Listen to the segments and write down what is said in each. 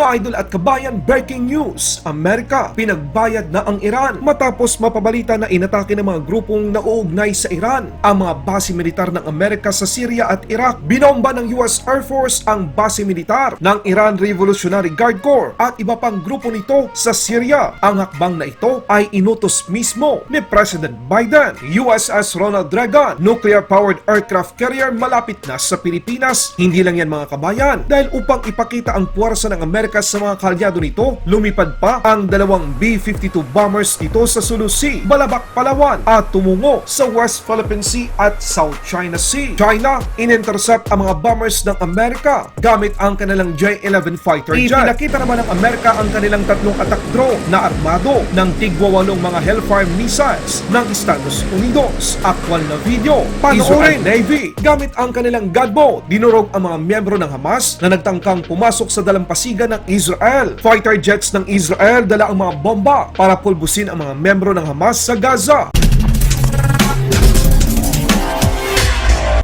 Mga idol at kabayan, breaking news! Amerika, pinagbayad na ang Iran matapos mapabalita na inatake ng mga grupong nauugnay sa Iran ang mga base militar ng Amerika sa Syria at Iraq. Binomba ng US Air Force ang base militar ng Iran Revolutionary Guard Corps at iba pang grupo nito sa Syria. Ang hakbang na ito ay inutos mismo ni President Biden. USS Ronald Reagan, nuclear-powered aircraft carrier malapit na sa Pilipinas. Hindi lang yan mga kabayan dahil upang ipakita ang puwersa ng Amerika sa mga kalyado nito, lumipad pa ang dalawang B-52 bombers dito sa Sulu Sea, Balabac, Palawan at tumungo sa West Philippine Sea at South China Sea. China, in-intercept ang mga bombers ng Amerika gamit ang kanilang J-11 fighter jet. Ipinakita naman ng Amerika ang kanilang tatlong attack drone na armado ng tigwawalong mga Hellfire missiles ng Estados Unidos. Aktwal na video, panoorin Navy. Gamit ang kanilang gunboat, dinurog ang mga miyembro ng Hamas na nagtangkang pumasok sa dalampasigan ng Israel. Fighter jets ng Israel dala ang mga bomba para pulbusin ang mga miyembro ng Hamas sa Gaza.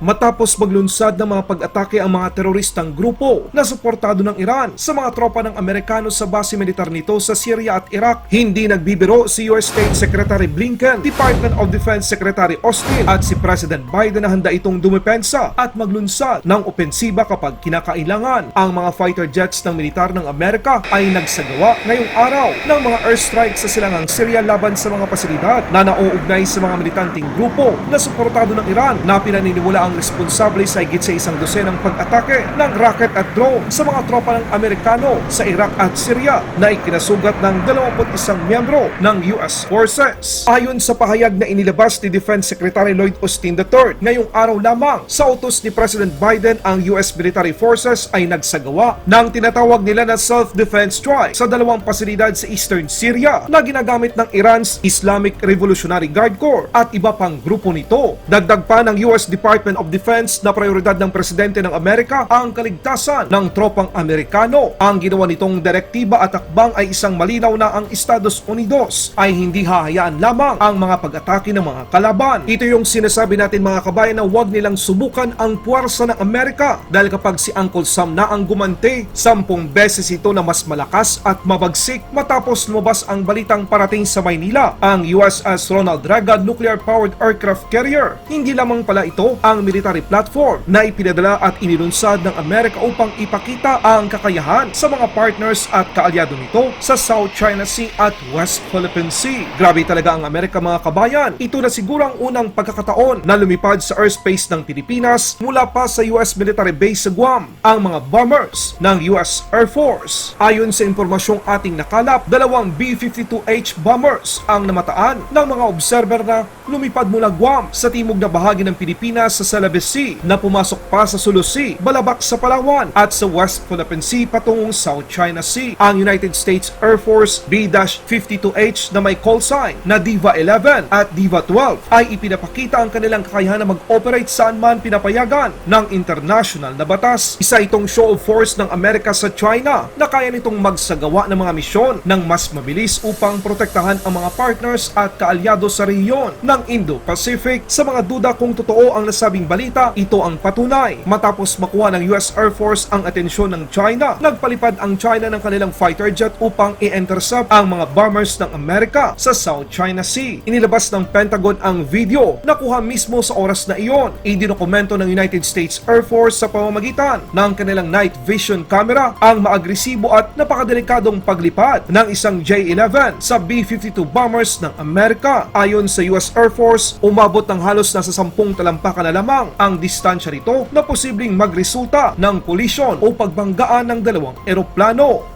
Matapos maglunsad ng mga pag-atake ang mga teroristang grupo na suportado ng Iran sa mga tropa ng Amerikano sa base militar nito sa Syria at Iraq, hindi nagbibiro si US State Secretary Blinken, Department of Defense Secretary Austin at si President Biden na handa itong dumepensa at maglunsad ng opensiba kapag kinakailangan. Ang mga fighter jets ng militar ng Amerika ay nagsagawa ngayong araw ng mga airstrike sa silangang Syria laban sa mga pasilidad na nauugnay sa mga militanting grupo na suportado ng Iran na pinaniniwala ang responsable sa higit sa isang dosenang pag-atake ng rocket at drone sa mga tropa ng Amerikano sa Iraq at Syria na ikinasugat ng 21 miyembro ng US Forces. Ayon sa pahayag na inilabas ni Defense Secretary Lloyd Austin III, ngayong araw lamang sa utos ni President Biden ang US Military Forces ay nagsagawa ng tinatawag nila na self-defense strike sa dalawang pasilidad sa Eastern Syria na ginagamit ng Iran's Islamic Revolutionary Guard Corps at iba pang grupo nito. Dagdag pa ng US Department of Defense na prioridad ng Presidente ng Amerika ang kaligtasan ng tropang Amerikano. Ang ginawa nitong direktiba at akbang ay isang malinaw na ang Estados Unidos ay hindi hahayaan lamang ang mga pag-atake ng mga kalaban. Ito yung sinasabi natin mga kabayan na huwag nilang subukan ang puwersa ng Amerika dahil kapag si Uncle Sam na ang gumante, sampung beses ito na mas malakas at mabagsik matapos lumabas ang balitang parating sa Maynila ang USS Ronald Reagan nuclear-powered aircraft carrier. Hindi lamang pala ito ang military platform na ipinadala at inilunsad ng Amerika upang ipakita ang kakayahan sa mga partners at kaalyado nito sa South China Sea at West Philippine Sea. Grabe talaga ang Amerika mga kabayan. Ito na siguro ang unang pagkakataon na lumipad sa airspace ng Pilipinas mula pa sa US military base sa Guam ang mga bombers ng US Air Force. Ayon sa impormasyong ating nakalap, dalawang B-52H bombers ang namataan ng mga observer na lumipad mula Guam sa timog na bahagi ng Pilipinas sa Celebes Sea na pumasok pa sa Sulu Sea, Balabac sa Palawan at sa West Philippine Sea patungong South China Sea. Ang United States Air Force B-52H na may call sign na Diva 11 at Diva 12 ay ipinapakita ang kanilang kakayahan na mag-operate saan man pinapayagan ng international na batas. Isa itong show of force ng Amerika sa China na kaya nitong magsagawa ng mga misyon ng mas mabilis upang protektahan ang mga partners at kaalyado sa rehiyon ng Indo-Pacific. Sa mga duda kung totoo ang nasabing balita, ito ang patunay. Matapos makuha ng US Air Force ang atensyon ng China, nagpalipad ang China ng kanilang fighter jet upang i-intercept ang mga bombers ng Amerika sa South China Sea. Inilabas ng Pentagon ang video na kuha mismo sa oras na iyon. Idinokumento ng United States Air Force sa pamamagitan ng kanilang night vision camera ang maagresibo at napakadelikadong paglipad ng isang J-11 sa B-52 bombers ng Amerika. Ayon sa US Air Force, umabot ng halos nasa 10 talampakan na lamang ang distansya nito na posibleng magresulta ng kollisyon o pagbanggaan ng dalawang eroplano.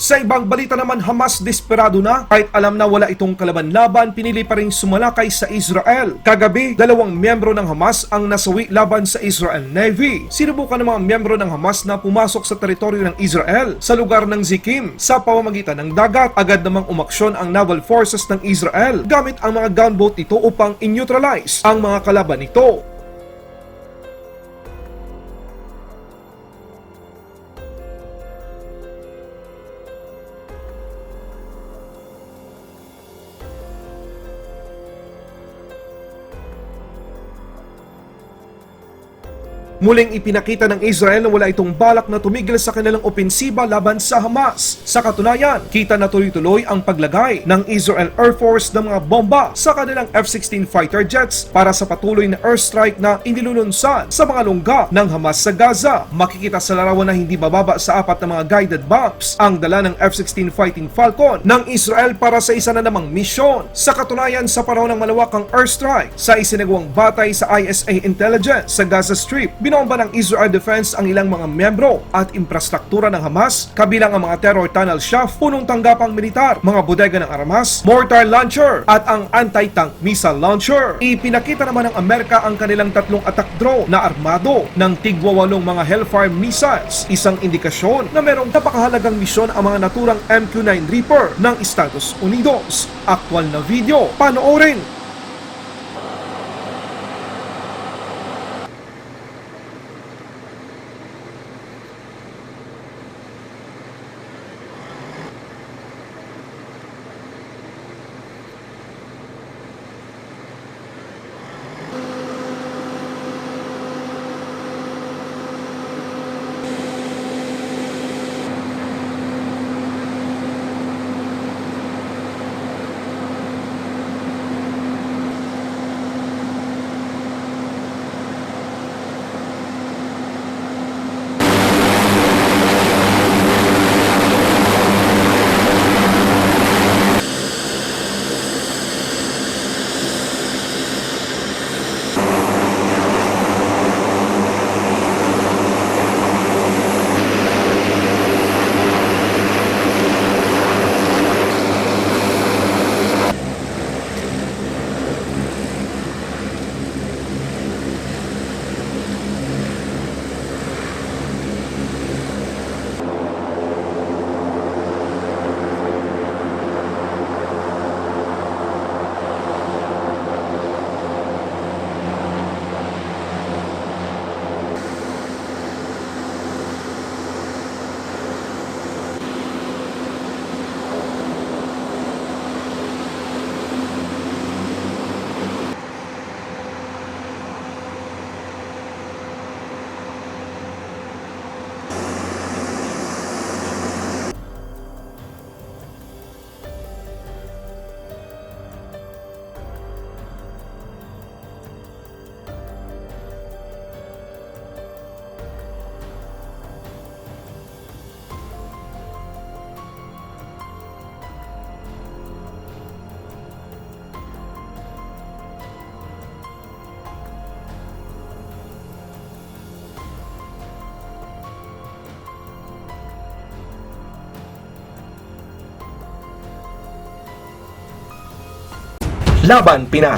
Sa ibang balita naman, Hamas desperado na. Kahit alam na wala itong kalaban-laban, pinili pa rin sumalakay sa Israel. Kagabi, dalawang miyembro ng Hamas ang nasawi laban sa Israel Navy. Sinubukan ng mga miyembro ng Hamas na pumasok sa teritoryo ng Israel sa lugar ng Zikim sa pamamagitan ng dagat. Agad namang umaksyon ang naval forces ng Israel gamit ang mga gunboat nito upang in-neutralize ang mga kalaban nito. Muling ipinakita ng Israel na wala itong balak na tumigil sa kanilang opensiba laban sa Hamas. Sa katunayan, kita na tuloy-tuloy ang paglagay ng Israel Air Force ng mga bomba sa kanilang F-16 fighter jets para sa patuloy na airstrike na inilulunsan sa mga lungga ng Hamas sa Gaza. Makikita sa larawan na hindi bababa sa apat na mga guided bombs ang dala ng F-16 Fighting Falcon ng Israel para sa isa na namang misyon. Sa katunayan, sa panahon ng malawakang airstrike sa isinagawang batay sa ISA intelligence sa Gaza Strip, binomba ng Israel Defense ang ilang mga membro at infrastruktura ng Hamas, kabilang ang mga terror tunnel shaft, punong tanggapang militar, mga bodega ng Hamas, mortar launcher at ang anti-tank missile launcher. Ipinakita naman ng Amerika ang kanilang tatlong attack drone na armado ng tigwawalong mga Hellfire missiles, isang indikasyon na merong napakahalagang misyon ang mga naturang MQ-9 Reaper ng Estados Unidos. Aktwal na video, panoorin! Laban Pinas